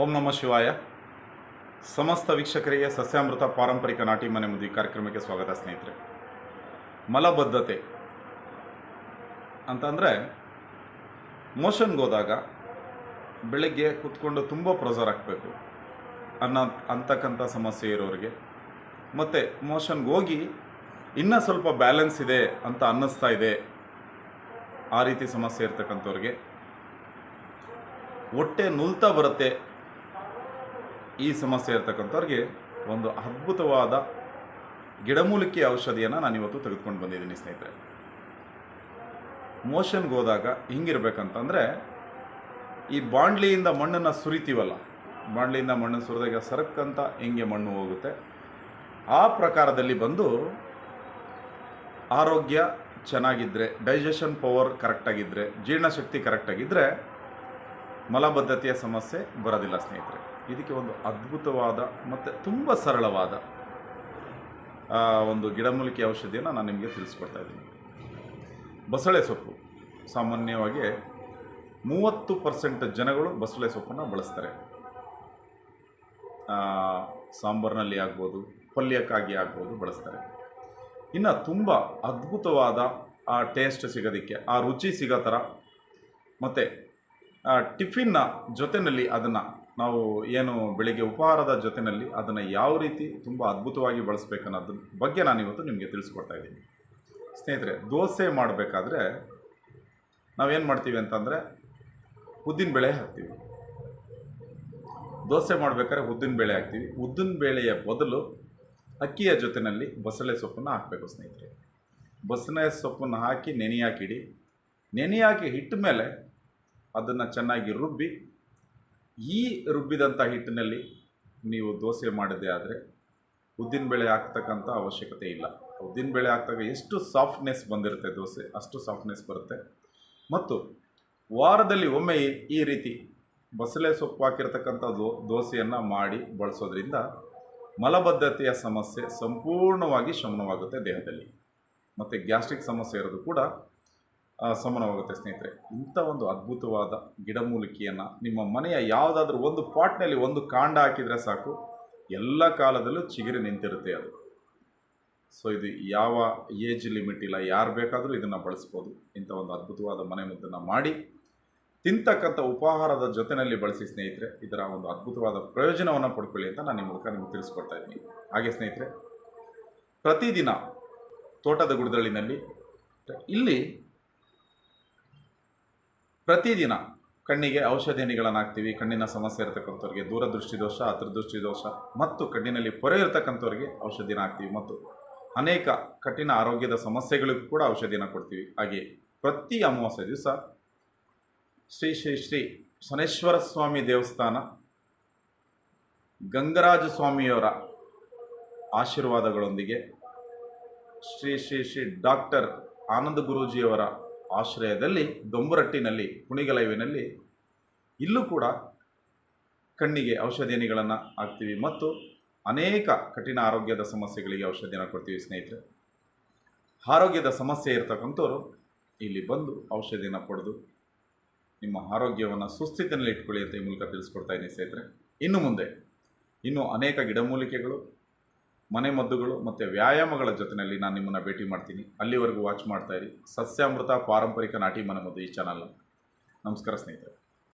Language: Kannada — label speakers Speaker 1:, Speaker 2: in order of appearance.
Speaker 1: ಓಂ ನಮ ಶಿವಾಯ. ಸಮಸ್ತ ವೀಕ್ಷಕರಿಗೆ ಸಸ್ಯಾಮೃತ ಪಾರಂಪರಿಕ ನಾಟಿ ಮನೆ ಮುದಿ ಕಾರ್ಯಕ್ರಮಕ್ಕೆ ಸ್ವಾಗತ ಸ್ನೇಹಿತರೆ. ಮಲಬದ್ಧತೆ ಅಂತಂದರೆ ಮೋಷನ್ಗೆ ಹೋದಾಗ ಬೆಳಗ್ಗೆ ಕೂತ್ಕೊಂಡು ತುಂಬ ಪ್ರೊಸರ್ ಹಾಕಬೇಕು ಅನ್ನೋ ಅಂತಕ್ಕಂಥ ಸಮಸ್ಯೆ ಇರೋರಿಗೆ. ಮತ್ತು ಮೋಷನ್ಗೆ ಹೋಗಿ ಇನ್ನೂ ಸ್ವಲ್ಪ ಬ್ಯಾಲೆನ್ಸ್ ಇದೆ ಅಂತ ಅನ್ನಿಸ್ತಾ ಇದೆ. ಆ ರೀತಿ ಸಮಸ್ಯೆ ಇರ್ತಕ್ಕಂಥವ್ರಿಗೆ. ಹೊಟ್ಟೆ ನುಲ್ತಾ ಬರುತ್ತೆ ಈ ಸಮಸ್ಯೆ ಇರ್ತಕ್ಕಂಥವ್ರಿಗೆ ಒಂದು ಅದ್ಭುತವಾದ ಗಿಡಮೂಲಿಕೆ ಔಷಧಿಯನ್ನು ನಾನು ಇವತ್ತು ತೆಗೆದುಕೊಂಡು ಬಂದಿದ್ದೀನಿ, ಸ್ನೇಹಿತರೆ. ಮೋಷನ್ಗೆ ಹೋದಾಗ ಹಿಂಗಿರ್ಬೇಕಂತಂದರೆ, ಈ ಬಾಂಡ್ಲಿಯಿಂದ ಮಣ್ಣನ್ನು ಸುರಿತೀವಲ್ಲ, ಬಾಂಡ್ಲಿಯಿಂದ ಮಣ್ಣನ್ನು ಸುರಿದಾಗ ಸರಕ್ಕಂತ ಹೆಂಗೆ ಮಣ್ಣು ಹೋಗುತ್ತೆ. ಆ ಪ್ರಕಾರದಲ್ಲಿ ಬಂದು ಆರೋಗ್ಯ ಚೆನ್ನಾಗಿದ್ದರೆ ಡೈಜೆಷನ್ ಪವರ್ ಕರೆಕ್ಟಾಗಿದ್ದರೆ ಜೀರ್ಣಶಕ್ತಿ ಕರೆಕ್ಟಾಗಿದ್ದರೆ ಮಲಬದ್ಧತೆಯ ಸಮಸ್ಯೆ ಬರೋದಿಲ್ಲ ಸ್ನೇಹಿತರೆ. ಇದಕ್ಕೆ ಒಂದು ಅದ್ಭುತವಾದ ಮತ್ತು ತುಂಬ ಸರಳವಾದ ಒಂದು ಗಿಡಮೂಲಿಕೆ ಔಷಧಿಯನ್ನು ನಾನು ನಿಮಗೆ ತಿಳಿಸ್ಕೊಡ್ತಾ ಇದ್ದೀನಿ. ಬಸಳೆ ಸೊಪ್ಪು. ಸಾಮಾನ್ಯವಾಗಿ ಮೂವತ್ತು ಪರ್ಸೆಂಟ್ ಜನಗಳು ಬಸಳೆ ಸೊಪ್ಪನ್ನು ಬಳಸ್ತಾರೆ. ಸಾಂಬಾರಿನಲ್ಲಿ ಆಗ್ಬೋದು, ಪಲ್ಯಕ್ಕಾಗಿ ಆಗ್ಬೋದು ಬಳಸ್ತಾರೆ. ಇನ್ನು ತುಂಬ ಅದ್ಭುತವಾದ ಆ ಟೇಸ್ಟ್ ಸಿಗೋದಕ್ಕೆ, ಆ ರುಚಿ ಸಿಗೋ ಥರ ಮತ್ತು ಟಿಫಿನ್ನ ಜೊತೆಯಲ್ಲಿ ಅದನ್ನು ನಾವು ಏನು ಬೆಳಿಗ್ಗೆ ಉಪಹಾರದ ಜೊತೆಯಲ್ಲಿ ಅದನ್ನು ಯಾವ ರೀತಿ ತುಂಬ ಅದ್ಭುತವಾಗಿ ಬಳಸಬೇಕನ್ನೋದ್ರ ಬಗ್ಗೆ ನಾನು ಇವತ್ತು ನಿಮಗೆ ತಿಳಿಸ್ಕೊಡ್ತಾ ಇದ್ದೀನಿ. ಸ್ನೇಹಿತರೆ, ದೋಸೆ ಮಾಡಬೇಕಾದ್ರೆ ನಾವೇನು ಮಾಡ್ತೀವಿ ಅಂತಂದರೆ ಉದ್ದಿನ ಬೇಳೆ ಹಾಕ್ತೀವಿ. ದೋಸೆ ಮಾಡಬೇಕಾದ್ರೆ ಉದ್ದಿನ ಬೇಳೆ ಹಾಕ್ತೀವಿ. ಉದ್ದಿನ ಬೇಳೆಯ ಬದಲು ಅಕ್ಕಿಯ ಜೊತೆಯಲ್ಲಿ ಬಸಳೆ ಸೊಪ್ಪನ್ನು ಹಾಕಬೇಕು ಸ್ನೇಹಿತರೆ. ಬಸಳೆ ಸೊಪ್ಪನ್ನು ಹಾಕಿ ನೆನೆ ಹಾಕಿಡಿ ನೆನೆ ಹಾಕಿ ಹಿಟ್ಟ ಮೇಲೆ ಅದನ್ನು ಚೆನ್ನಾಗಿ ರುಬ್ಬಿ, ಈ ರುಬ್ಬಿದಂಥ ಹಿಟ್ಟಿನಲ್ಲಿ ನೀವು ದೋಸೆ ಮಾಡಿದೆ ಆದರೆ ಉದ್ದಿನಬೇಳೆ ಹಾಕ್ತಕ್ಕಂಥ ಅವಶ್ಯಕತೆ ಇಲ್ಲ. ಉದ್ದಿನಬೇಳೆ ಹಾಕ್ದಾಗ ಎಷ್ಟು ಸಾಫ್ಟ್ನೆಸ್ ಬಂದಿರುತ್ತೆ ದೋಸೆ, ಅಷ್ಟು ಸಾಫ್ಟ್ನೆಸ್ ಬರುತ್ತೆ. ಮತ್ತು ವಾರದಲ್ಲಿ ಒಮ್ಮೆ ಈ ರೀತಿ ಬಸಳೆ ಸೊಪ್ಪು ಹಾಕಿರ್ತಕ್ಕಂಥ ದೋ, ದೋಸೆಯನ್ನು ಮಾಡಿ ಬಳಸೋದ್ರಿಂದ ಮಲಬದ್ಧತೆಯ ಸಮಸ್ಯೆ ಸಂಪೂರ್ಣವಾಗಿ ಶಮನವಾಗುತ್ತೆ ದೇಹದಲ್ಲಿ. ಮತ್ತು ಗ್ಯಾಸ್ಟ್ರಿಕ್ ಸಮಸ್ಯೆ ಇರೋದು ಕೂಡ ಆ, ಶಮನವಾಗುತ್ತೆ ಸ್ನೇಹಿತರೆ. ಇಂಥ ಒಂದು ಅದ್ಭುತವಾದ ಗಿಡಮೂಲಿಕೆಯನ್ನು ನಿಮ್ಮ ಮನೆಯ ಯಾವುದಾದ್ರೂ ಒಂದು ಪಾಟ್ನಲ್ಲಿ ಒಂದು ಕಾಂಡ ಹಾಕಿದರೆ ಸಾಕು. ಎಲ್ಲ ಕಾಲದಲ್ಲೂ ಚಿಗುರಿ ನಿಂತಿರುತ್ತೆ ಅದು. ಸೊ ಇದು ಯಾವ ಏಜ್ ಲಿಮಿಟ್ ಇಲ್ಲ ಯಾರು ಬೇಕಾದರೂ ಇದನ್ನು ಬಳಸ್ಬೋದು. ಇಂಥ ಒಂದು ಅದ್ಭುತವಾದ ಮನೆ ಮುದ್ದನ್ನು ಮಾಡಿ ತಿಂತಕ್ಕಂಥ ಉಪಹಾರದ ಜೊತೆಯಲ್ಲಿ ಬಳಸಿ ಸ್ನೇಹಿತರೆ ಇದರ ಒಂದು ಅದ್ಭುತವಾದ ಪ್ರಯೋಜನವನ್ನು ಪಡ್ಕೊಳ್ಳಿ ಅಂತ ನಾನು ನಿಮ್ಮ ಮೂಲಕ ನಿಮಗೆ ತಿಳಿಸ್ಕೊಡ್ತಾ ಇದ್ದೀನಿ. ಹಾಗೆ ಸ್ನೇಹಿತರೆ ಪ್ರತಿದಿನ ತೋಟದ ಗುಡದಳ್ಳಿನಲ್ಲಿ ಇಲ್ಲಿ ಪ್ರತಿದಿನ ಕಣ್ಣಿಗೆ ಔಷಧಿ ಹನಿಗಳನ್ನು ಹಾಕ್ತೀವಿ. ಕಣ್ಣಿನ ಸಮಸ್ಯೆ ಇರತಕ್ಕಂಥವ್ರಿಗೆ ದೂರದೃಷ್ಟಿ ದೋಷ ಅತೃದೃಷ್ಟಿ ದೋಷ ಮತ್ತು ಕಣ್ಣಿನಲ್ಲಿ ಪೊರೆ ಇರತಕ್ಕಂಥವ್ರಿಗೆ ಔಷಧಿನ ಹಾಕ್ತೀವಿ. ಮತ್ತು ಅನೇಕ ಕಠಿಣ ಆರೋಗ್ಯದ ಸಮಸ್ಯೆಗಳಿಗೂ ಕೂಡ ಔಷಧಿನ ಕೊಡ್ತೀವಿ. ಹಾಗೆ ಪ್ರತಿ ಅಮಾವಾಸ್ಯ ದಿವಸ ಶ್ರೀ ಶ್ರೀ ಶ್ರೀ ಶನೇಶ್ವರ ಸ್ವಾಮಿ ದೇವಸ್ಥಾನ, ಗಂಗರಾಜ ಸ್ವಾಮಿಯವರ ಆಶೀರ್ವಾದಗಳೊಂದಿಗೆ ಶ್ರೀ ಶ್ರೀ ಶ್ರೀ ಡಾಕ್ಟರ್ ಆನಂದ ಗುರೂಜಿಯವರ ಆಶ್ರಯದಲ್ಲಿ ದೊಂಬರಟ್ಟಿನಲ್ಲಿ, ಕುಣಿಗಲೈವಿನಲ್ಲಿ ಇಲ್ಲೂ ಕೂಡ ಕಣ್ಣಿಗೆ ಔಷಧಿಯನಿಗಳನ್ನು ಹಾಕ್ತೀವಿ ಮತ್ತು ಅನೇಕ ಕಠಿಣ ಆರೋಗ್ಯದ ಸಮಸ್ಯೆಗಳಿಗೆ ಔಷಧಿಯನ್ನು ಕೊಡ್ತೀವಿ ಸ್ನೇಹಿತರೆ. ಆರೋಗ್ಯದ ಸಮಸ್ಯೆ ಇರ್ತಕ್ಕಂಥವ್ರು ಇಲ್ಲಿ ಬಂದು ಔಷಧಿಯನ್ನು ಪಡೆದು ನಿಮ್ಮ ಆರೋಗ್ಯವನ್ನು ಸುಸ್ಥಿತಿನಲ್ಲಿ ಇಟ್ಕೊಳ್ಳಿ ಅಂತ ಈ ಮೂಲಕ ತಿಳಿಸ್ಕೊಡ್ತಾ ಇದ್ದೀನಿ ಸ್ನೇಹಿತರೆ. ಇನ್ನು ಮುಂದೆ, ಇನ್ನೂ ಅನೇಕ ಗಿಡಮೂಲಿಕೆಗಳು ಮನೆಮದ್ದುಗಳು ಮತ್ತು ವ್ಯಾಯಾಮಗಳ ಜೊತೆಯಲ್ಲಿ ನಾನು ನಿಮ್ಮನ್ನು ಭೇಟಿ ಮಾಡ್ತೀನಿ. ಅಲ್ಲಿವರೆಗೂ ವಾಚ್ ಮಾಡ್ತಾಯಿರಿ ಸಸ್ಯಾಮೃತ ಪಾರಂಪರಿಕ ನಾಟಿ ಮನೆಮದ್ದು ಈ ಚಾನಲ್ ನಮಸ್ಕಾರ ಸ್ನೇಹಿತರೆ.